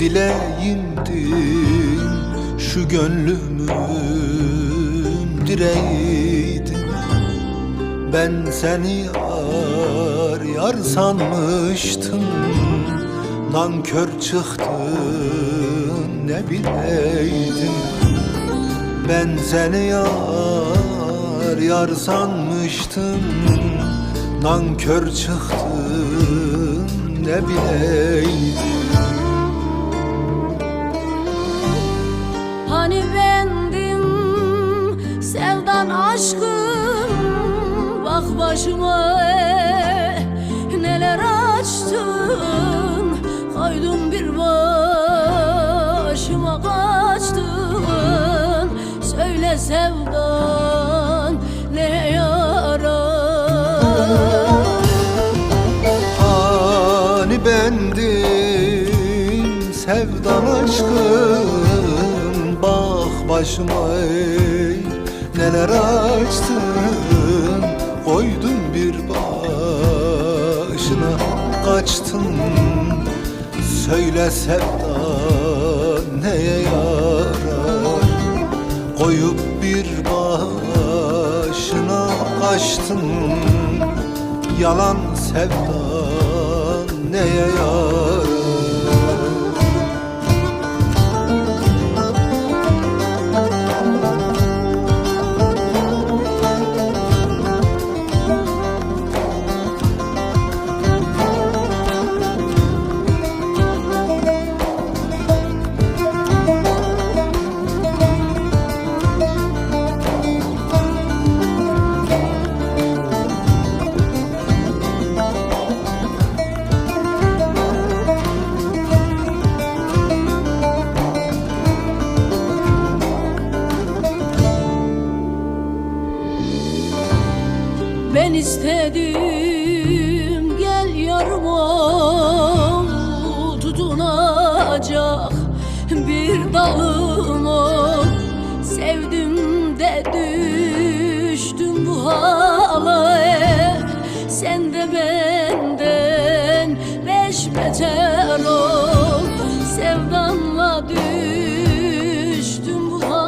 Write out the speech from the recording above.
dileğimdin Şu gönlümün direğiydin Ben seni yar yar sanmıştım. Nankör çıktın ne bileydim Ben seni yar yar sanmıştım. Nankör çıktın ne bileydim Hani bendim sevdan aşkım Bak başıma neler açtın. Koydun bir başıma kaçtın. Söyle sevdan Bendim sevdan aşkım Bak başıma ey neler açtın Koydun bir başına kaçtın. Söyle sevdan neye yarar? Koyup bir başına kaçtın. Yalan sevdan neye yarar Ben istedim gel yarıma tutunacak bir dalım ol. Sevdim de düştüm bu hale Sen de benden beş beter